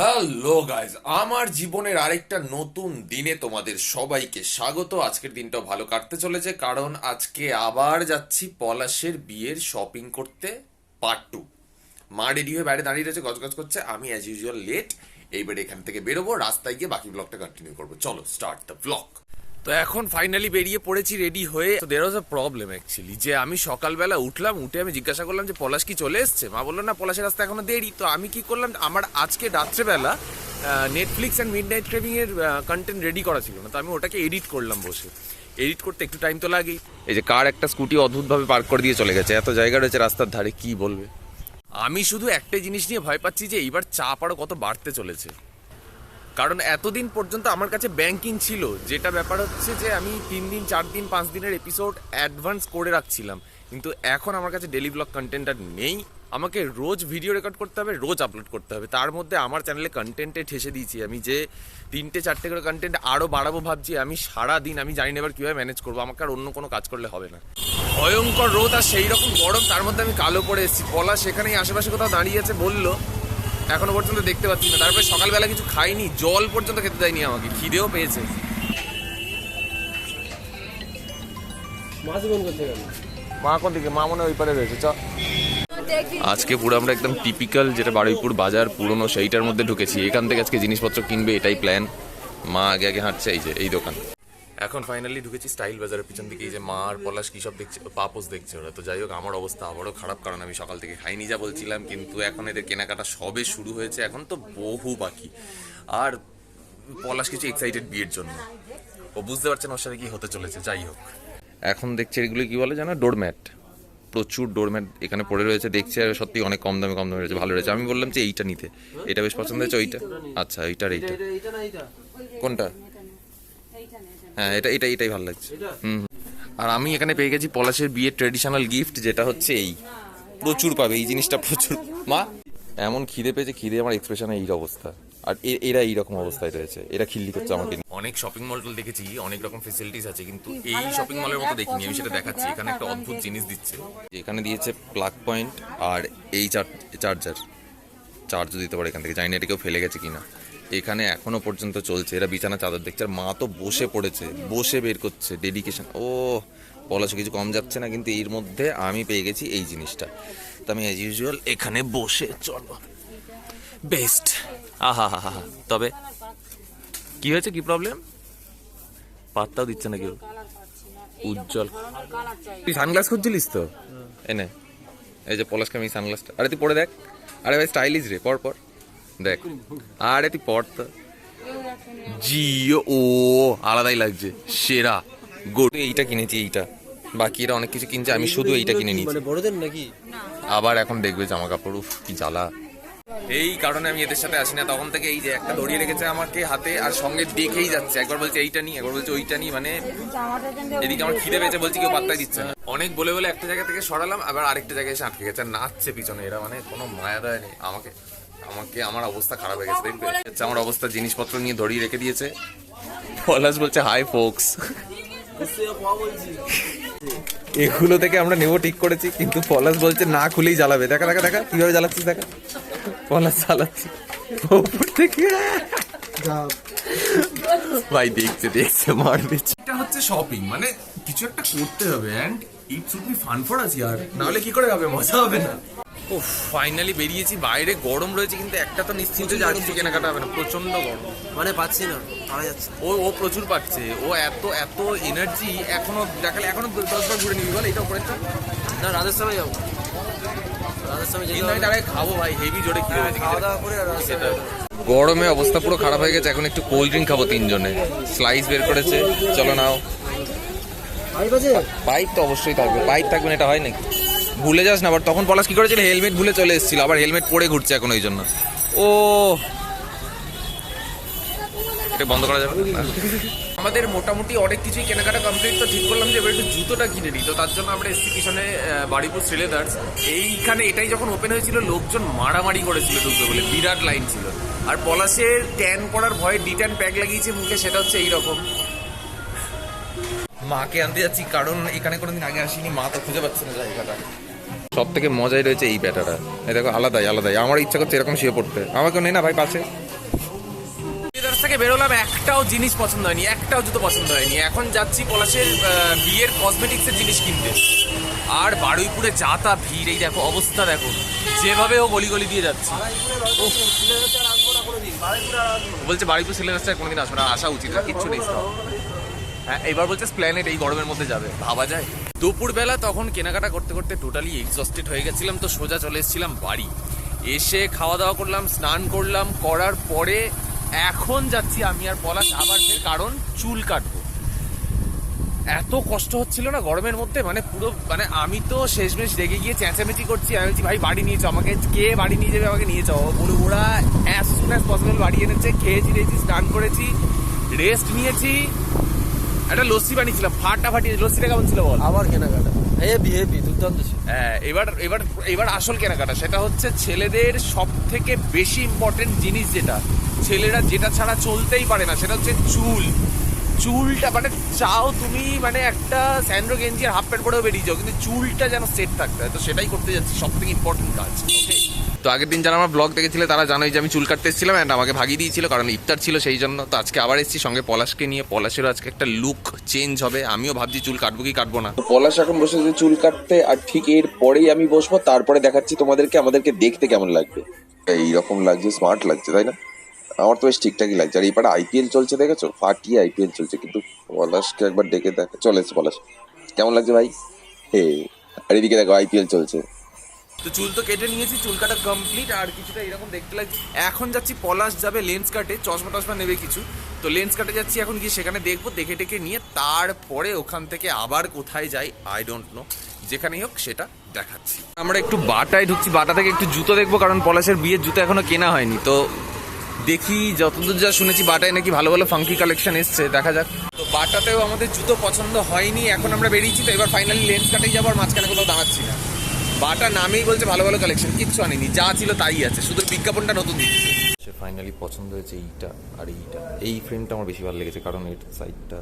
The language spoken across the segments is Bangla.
হ্যালো গাইজ আমার জীবনের আরেকটা নতুন দিনে তোমাদের সবাইকে স্বাগত। আজকের দিনটা ভালো কাটতে চলেছে, কারণ আজকে আবার যাচ্ছি পলাশের বিয়ের শপিং করতে পার্ট টু মা রেডি হয়ে বাইরে দাঁড়িয়ে রয়েছে, গজগজ করছে। আমি অ্যাজ ইউজুয়াল লেট এইবার এখান থেকে বেরোবো, রাস্তায় গিয়ে বাকি ব্লগটা কন্টিনিউ করব। চলো স্টার্ট দ্য ব্লগ তো এখন ফাইনালি বেরিয়ে পড়েছি রেডি হয়ে। তো দের ওয়াজ আ প্রবলেম অ্যাকচুয়ালি যে আমি সকালবেলা উঠলাম উঠে আমি জিজ্ঞাসা করলাম যে পলাশ কি চলে এসছে? মা বলল না পলাশের রাস্তা এখনও দেরি। তো আমি কি করলাম আমার আজকে রাত্রেবেলা নেটফ্লিক্স অ্যান্ড মিড নাইট এর কন্টেন্ট রেডি করা ছিল না। তো আমি ওটাকে এডিট করলাম বসে। এডিট করতে একটু টাইম তো লাগেই। এই যে কার একটা স্কুটি অদ্ভুতভাবে পার্ক করে দিয়ে চলে গেছে এত জায়গা রয়েছে রাস্তার ধারে কি বলবে? আমি শুধু একটাই জিনিস নিয়ে ভয় পাচ্ছি যে এইবার চাপ আরও কত বাড়তে চলেছে। কারণ এতদিন পর্যন্ত আমার কাছে ব্যাংকিং ছিল। যেটা ব্যাপার হচ্ছে যে আমি তিন দিন, চার দিন, পাঁচ দিনের এপিসোড অ্যাডভান্স করে রাখছিলাম। কিন্তু এখন আমার কাছে ডেলি ব্লগ কন্টেন্ট আর নেই। আমাকে রোজ ভিডিও রেকর্ড করতে হবে, রোজ আপলোড করতে হবে। তার মধ্যে আমার চ্যানেলে কন্টেন্টে ঠেসে দিয়েছি আমি যে তিনটে, চারটে করে কন্টেন্ট আরও বাড়াবো ভাবছি। আমি সারা দিন আমি জানি না এবার কীভাবে ম্যানেজ করব। আমাকে আর অন্য কোনো কাজ করলে হবে না। ভয়ঙ্কর রোদ আর সেই রকম গরম, তার মধ্যে আমি কালো পরে এসেছি। পলা সেখানেই আশেপাশে কোথাও দাঁড়িয়ে আছে বলল এখনও পর্যন্ত দেখতে পাচ্ছি না। তারপরে সকালবেলা কিছু খাইনি জল পর্যন্ত খেতে দেয়নি আমাকে খিদেও পেয়েছে। মা কোন দিকে মা মনে হয় ওই পারে রয়েছে চ। আজকে পুরো আমরা একদম টিপিক্যাল যেটা বারুইপুর বাজার পুরনো সেইটার মধ্যে ঢুকেছি। এখান থেকে আজকে জিনিসপত্র কিনবে এটাই প্ল্যান মা আগে আগে হাঁটছে এই যে এই দোকান। এখন ফাইনালি ঢুকেছি স্টাইল বাজারের পিছন দিকে এই যে মার পলাশ কী সব দেখছে পাপোস দেখছে ওরা। তো যাই হোক আমার অবস্থা আবারও খারাপ কারণ আমি সকাল থেকে খাইনি যা বলছিলাম কিন্তু এখন এদের কেনাকাটা সবে শুরু হয়েছে এখন তো বহু বাকি। আর পলাশ কিছু এক্সাইটেড বিয়ের জন্য। ও বুঝতে পারছেন ওর সাথে কি হতে চলেছে যাই হোক। এখন দেখছি এগুলো কি বলে জানো ডোরম্যাট প্রচুর ডোরম্যাট এখানে পড়ে রয়েছে দেখছি আর সত্যি অনেক কম দামে কম দামে রয়েছে ভালো রয়েছে। আমি বললাম যে এইটা নিতে। এটা বেশ পছন্দ হয়েছে ওইটা। আচ্ছা এইটার এইটা? কোনটা? হ্যাঁ এটা এটা এটাই ভালো লাগছে। হুম আর আমি এখানে পেয়ে গেছি পলাশের বিয়ের ট্রেডিশনাল গিফট যেটা হচ্ছে এই। প্রচুর পাবে এই জিনিসটা প্রচুর। মা এমন খিদে পেয়েছে খিদে আমার এক্সপ্রেশনে এই অবস্থা। আর এ- এরা এইরকম অবস্থায় রয়েছে এরা খিল্লি করছে আমাকে। অনেক শপিং মল টল দেখেছি অনেক রকম ফেসিলিটিস আছে কিন্তু এই শপিং মলের মতো দেখিনি আমি সেটা দেখাচ্ছি। এখানে একটা অদ্ভুত জিনিস দিচ্ছে। এখানে দিয়েছে প্লাগ পয়েন্ট আর এই চার্জার চার্জও দিতে পারে এখান থেকে জানি না এটা কেউ ফেলে গেছে কিনা। এখানে এখনও পর্যন্ত চলছে। এরা বিছানা চাদর দেখছে। আর মা তো বসে পড়েছে বসে বের করছে ডেডিকেশন ও পলাশে কিছু কম যাচ্ছে না কিন্তু এর মধ্যে আমি পেয়ে গেছি এই জিনিসটা। তো আমি অ্যাজ ইউজুয়াল এখানে বসে চলো। বেস্ট আহা হা হা তবে কি হয়েছে? কি প্রবলেম পাত্তাও দিচ্ছে না কেউ উজ্জ্বল। তুই সানগ্লাস খুঁজছিলিস তো? এনে এই যে পলাশকে আমি সানগ্লাসটা আরে তুই পরে দেখ। আরে ভাই স্টাইলিশ রে পর পর। দেখ আরে তুই পর তো। জিও ও আলাদাই লাগছে সেরা। গোট এইটা কিনেছি এইটা। বাকিরা অনেক কিছু কিনছে আমি শুধু এইটা কিনে নিয়েছি। মানে বড়দের নাকি? আবার এখন দেখবে জামা কাপড় কি জ্বালা। এই কারণে আমি এদের সাথে আসি না। তখন থেকে এই যে একটা ধরিয়ে রেখেছে আমাকে হাতে আর সঙ্গে দেখেই যাচ্ছে। একবার বলছে এইটা নি একবার বলছে ওইটা নি মানে এদিকে আমার খিদে পেয়েছে বলছি কেউ পাত্তাই দিচ্ছে না। অনেক বলে বলে একটা জায়গা থেকে সরালাম আবার আরেকটা জায়গায় এসে আটকে গেছে। নাচছে পিছনে এরা মানে কোনো মায়া দয়া নেই। আমাকে আমাকে আমার অবস্থা খারাপ হয়ে গেছে দেখবে? হচ্ছে আমার অবস্থা জিনিসপত্র নিয়ে ধরিয়ে রেখে দিয়েছে। পলাশ বলছে হাই ফোক্স। এগুলো থেকে আমরা নেব ঠিক করেছি, কিন্তু পলাশ বলছে না খুলেই জ্বালাবে। দেখা দেখা দেখা, কীভাবে জ্বালাচ্ছিস দেখা? পলাশ জ্বালাচ্ছি। ভাই, দেখছে দেখছে মারবে এটা হচ্ছে শপিং মানে কিছু একটা করতে হবে and it should be fun for us ইয়ার নাহলে কি করে হবে? মজা হবে না। ও ফাইনালি বেরিয়েছি। বাইরে গরম রয়েছে কিন্তু একটা তো নিশ্চিন্ত যে কেনাকাটা হবে না প্রচণ্ড গরম। মানে পাচ্ছি না পারা যাচ্ছে ও ও প্রচুর পাচ্ছে ও এত এত এনার্জি এখনও দেখালে এখনও দশবার ঘুরে নিবি বল এটা উপরেরটা। না রাজস্থানে যাব। রাজস্থানে যেতে কিন্তু আমি হবে। তার আগে খাব ভাই হেভি জোরে পেয়েছে খাওয়া দাওয়া করে সেটা গরমে অবস্থা পুরো খারাপ হয়ে গেছে এখন একটু কোল্ড ড্রিঙ্ক খাব তিনজনে। স্লাইস বের করেছে চলো নাও। পাইপ তো অবশ্যই থাকবে পাইপ থাকবে না এটা হয় নাকি? ভুলে যাস না আবার তখন পলাশ কি করেছিল? হেলমেট ভুলে চলে এসেছিল আবার হেলমেট পরে ঘুরছে এখন ওই জন্য। ও। এটা বন্ধ করা যাবে আমাদের মোটামুটি অনেক কিছুই কেনাকাটা কমপ্লিট তো ঠিক করলাম যে এবার একটু জুতোটা কিনে নিই। তো তার জন্য আমরা এসছি পিছনে বাড়িপুর শ্রীলেদার্স। এইখানে এটাই যখন ওপেন হয়েছিল লোকজন মারামারি করেছিল ঢুকবে বলে বিরাট লাইন ছিল। আর পলাশের ট্যান করার ভয়ে ডি ট্যান প্যাক লাগিয়েছে মুখে সেটা হচ্ছে এইরকম। মাকে আনতে যাচ্ছি কারণ এখানে কোনোদিন আগে আসিনি মা তো খুঁজে পাচ্ছে না জায়গাটা। সব থেকে মজাই রয়েছে এই ব্যাটাটা। এই দেখো আলাদাই আলাদাই। আমার ইচ্ছা করছে এরকম শুয়ে পড়তে। আমাকেও নেই না ভাই পাশে। থেকে বেরোলাম একটাও জিনিস পছন্দ হয়নি একটাও জুতো পছন্দ হয়নি। এখন যাচ্ছি পলাশের বিয়ের কসমেটিক্সের জিনিস কিনতে। আর বারুইপুরে যা তা ভিড় এই দেখো অবস্থা দেখো। যেভাবে ও গলি গলি দিয়ে যাচ্ছে। বলছে বারুইপুর রাস্তায় কোনোদিন আসবে না আসা উচিত না, কিচ্ছু নেই। হ্যাঁ এবার বলছে প্ল্যানেট এই গরমের মধ্যে যাবে, ভাবা যায়। দুপুরবেলা তখন কেনাকাটা করতে করতে টোটালি এক্সস্টেড হয়ে গেছিলাম তো সোজা চলে এসেছিলাম বাড়ি। এসে খাওয়া দাওয়া করলাম, স্নান করলাম, করার পরে এখন যাচ্ছি, আমি আর পলাশ আবার কারণ চুল কাটবো। এত কষ্ট হচ্ছিল না গরমের মধ্যে মানে পুরো মানে আমি তো শেষমেশ রেগে গিয়ে চেঁচামেচি করছি, আমি বলছি, ভাই, বাড়ি নিয়ে যাও, আমাকে কে বাড়ি নিয়ে যাবে, আমাকে নিয়ে যাও? বলে ওরা অ্যাজ সুন অ্যাজ পসিবল বাড়ি এনেছে, খেয়েছি রেছি স্নান করেছি রেস্ট নিয়েছি একটা লস্যি বানিয়েছিলাম ফাটাফাটি লস্যিটা কেমন ছিল বল? আবার কেনাকাটা। হেভি হেভি দুর্দান্ত ছিল। হ্যাঁ, এবার এবার এবার আসল কেনাকাটা সেটা হচ্ছে ছেলেদের সব থেকে বেশি ইম্পর্টেন্ট জিনিস যেটা। ছেলেরা যেটা ছাড়া চলতেই পারে না সেটা হচ্ছে চুল। চুলটা মানে চাও তুমি মানে একটা স্যান্ড্রো গেঞ্জি আর হাফ প্যান্ট পরেও বেরিয়ে যাও কিন্তু চুলটা যেন সেট থাকতে হয় তো সেটাই করতে যাচ্ছি সব থেকে ইম্পর্টেন্ট কাজ okay? আগের দিন যারা আমার ব্লগ দেখেছিলে, তারা জানোই যে আমি চুল কাটতে এসেছিলাম অ্যান্ড আমাকে ভাগিয়ে দিয়েছিল, কারণ ইফতার ছিল সেই জন্য। তো আজকে আবার এসেছি সঙ্গে পলাশকে নিয়ে। পলাশেরও আজকে একটা লুক চেঞ্জ হবে। আমিও ভাবছি চুল কাটবো কি কাটবো না। পলাশ এখন বসে বসেছে চুল কাটতে, আর ঠিক এর পরেই আমি বসবো। তারপরে দেখাচ্ছি তোমাদেরকে, আমাদেরকে দেখতে কেমন লাগবে। এইরকম লাগছে স্মার্ট লাগছে, তাই না? আমার তো বেশ ঠিকঠাকই লাগছে। আর এই পাড়া আইপিএল চলছে, দেখেছ? ফাটিয়ে আইপিএল চলছে, কিন্তু পলাশকে একবার ডেকে দেখ চলে এসছে পলাশ। কেমন লাগছে ভাই? হে, আর এদিকে দেখো আইপিএল চলছে। তো চুল তো কেটে নিয়েছি, চুল কাটা কমপ্লিট আর কিছুটা এরকম দেখতে লাগছে। এখন যাচ্ছি পলাশ যাবে লেন্স কাটে চশমা টশমা নেবে কিছু। তো লেন্স কাটে যাচ্ছি এখন গিয়ে সেখানে দেখব, দেখে টেকে নিয়ে তারপরে ওখান থেকে আবার কোথায় যাই আই ডোন্ট নো যেখানেই হোক সেটা দেখাচ্ছি। আমরা একটু বাটায় ঢুকছি, বাটা থেকে একটু জুতো দেখব, কারণ পলাশের বিয়ের জুতো এখনও কেনা হয়নি। তো দেখি, যতদূর যা শুনেছি, বাটায় নাকি ভালো ভালো ফাঙ্কি কালেকশন এসছে, দেখা যাক। তো বাটাতেও আমাদের জুতো পছন্দ হয়নি, এখন আমরা বেরিয়েছি, তো এবার ফাইনালি লেন্স কাটেই যাব, আর মাঝখানে কোথাও দাঁড়াচ্ছি না। বাটা নামেই বলছে ভালো ভালো কালেকশন কিচ্ছু আনেনি যা ছিল তাই আছে শুধু বিজ্ঞাপনটা নতুন দিচ্ছে। ফাইনালি পছন্দ হয়েছে এইটা আর এইটা। এই ফ্রেমটা আমার বেশি ভালো লেগেছে কারণ এর সাইডটা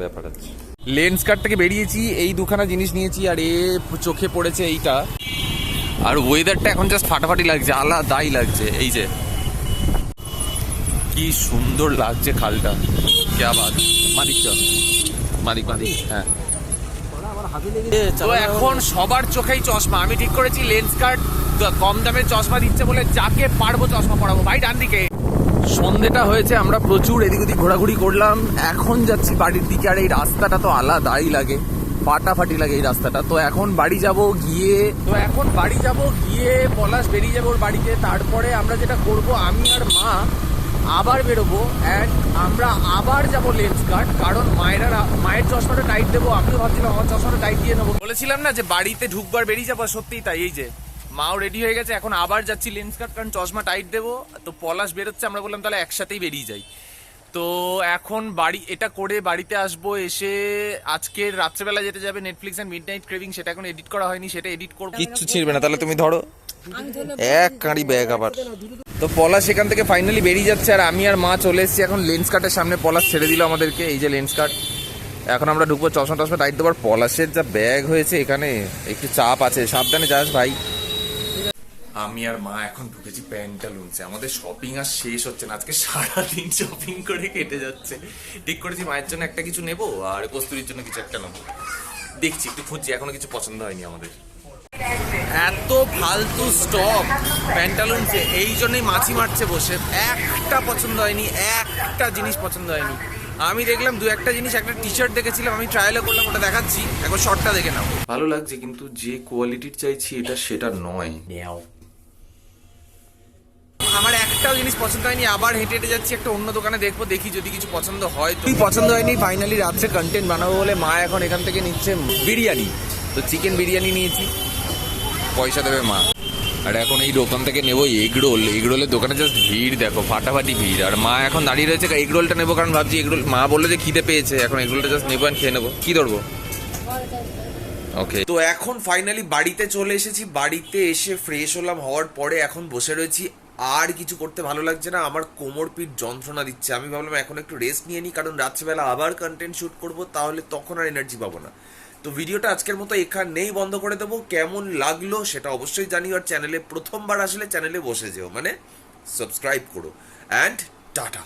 ব্যাপার আছে। লেন্স কার্ড থেকে বেরিয়েছি এই দুখানা জিনিস নিয়েছি আর এ চোখে পড়েছে এইটা। আর ওয়েদারটা এখন জাস্ট ফাটাফাটি লাগছে আলাদাই লাগছে এই যে। কি সুন্দর লাগছে খালটা। কে আবার মালিক চল মাদিক মাদিক হ্যাঁ। তো এখন সবার চোখেই চশমা। আমি ঠিক করেছি লেন্স কার্ড কম দামের চশমা দিচ্ছে বলে যাকে পারব চশমা পরাবো। ভাই ডান দিকে। সন্ধেটা হয়েছে আমরা প্রচুর এদিক ওদিক ঘোরাঘুরি করলাম। এখন যাচ্ছি বাড়ির দিকে আর এই রাস্তাটা তো আলাদাই লাগে। ফাটাফাটি লাগে এই রাস্তাটা। তো এখন বাড়ি যাব গিয়ে তো এখন বাড়ি যাব গিয়ে পলাশ বেরিয়ে যাব ওর বাড়িতে। তারপরে আমরা যেটা করব আমি আর মা আবার বেরোবো অ্যান্ড আমরা আবার যাব লেন্স কার্ড কারণ মায়েরা মায়ের চশমাটা টাইট দেবো আমিও ভাবছিলাম আমার চশমাটা টাইট দিয়ে নেব। বলেছিলাম না যে বাড়িতে ঢুকবার বেরিয়ে যাব সত্যিই তাই এই যে মাও রেডি হয়ে গেছে এখন আবার যাচ্ছি লেন্স কার্ড কারণ চশমা টাইট দেবো তো পলাশ বেরোচ্ছে আমরা বললাম তাহলে একসাথেই বেরিয়ে যাই। তো এখন বাড়ি এটা করে বাড়িতে আসব এসে আজকের রাত্রেবেলা যেতে যাবে Netflix and midnight craving সেটা এখন এডিট করা হয়নি সেটা এডিট করব। কিচ্ছু ছিড়বে না তাহলে তুমি ধরো। এক কাঁড়ি ব্যাগ আবার। তো পলাশ সেখান থেকে ফাইনালি বেরিয়ে যাচ্ছে আর আমি আর মা চলে এসেছি। এখন লেন্স কার্টের সামনে পলাশ ছেড়ে দিল আমাদেরকে, এই যে লেন্স কার্ট এখন আমরা ঢুকবো চশমা টশমা টাইট দেবার পলাশের যা ব্যাগ হয়েছে এখানে, একটু চাপ আছে। সাবধানে যাস ভাই। আমি আর মা এখন ঢুকেছি প্যান্টালুনসে আমাদের শপিং আর শেষ হচ্ছে না। আজকে সারাদিন শপিং করে কেটে যাচ্ছে। ঠিক করেছি, মায়ের জন্য একটা কিছু নেব আর কস্তুরির জন্য কিছু একটা নেব। দেখছি, একটু খুঁজছি, এখনও কিছু পছন্দ হয়নি আমাদের। এত ফালতু স্টক প্যান্টালুনসে এই জন্যই মাছি মারছে বসে। একটা পছন্দ হয়নি একটা জিনিস পছন্দ হয়নি। আমি দেখলাম দু একটা জিনিস একটা টি শার্ট দেখেছিলাম আমি ট্রায়ালও করলাম ওটা দেখাচ্ছি এখন শর্টটা দেখে নাও। ভালো লাগছে কিন্তু যে কোয়ালিটির চাইছি এটা সেটা নয়। আমার একটাও জিনিস পছন্দ হয়নি আবার হেঁটে হেঁটে যাচ্ছি একটা অন্য দোকানে দেখব দেখি যদি কিছু পছন্দ হয় তো। পছন্দ হয়নি ফাইনালি রাত্রে কন্টেন্ট বানাবো বলে মা এখন এখান থেকে নিচ্ছে বিরিয়ানি। তো চিকেন বিরিয়ানি নিয়েছি। পয়সা দেবে মা। আর এখন এই দোকান থেকে নেব এগ রোল এগ রোলের দোকানে জাস্ট ভিড় দেখো, ফাটাফাটি ভিড়। আর মা এখন দাঁড়িয়ে রয়েছে এগ রোলটা নেব কারণ ভাবছি এগ রোল মা বলল যে খিদে পেয়েছে, এখন এগ রোলটা জাস্ট নেব আর খেয়ে নেব। কি ধরবো? ওকে তো এখন ফাইনালি বাড়িতে চলে এসেছি। বাড়িতে এসে ফ্রেশ হলাম। হওয়ার পরে এখন বসে রয়েছি। আর কিছু করতে ভালো লাগছে না। আমার কোমর পিঠ যন্ত্রণা দিচ্ছে। আমি ভাবলাম এখন একটু রেস্ট নিয়ে নিই, কারণ রাত্রেবেলা আবার কন্টেন্ট শুট করব, তাহলে তখন আর এনার্জি পাবো না। তো ভিডিওটা আজকের মতো এখানেই বন্ধ করে দেবো। কেমন লাগল সেটা অবশ্যই জানিও আর চ্যানেলে প্রথমবার আসলে চ্যানেলে বসে যেও মানে সাবস্ক্রাইব করো। And tata.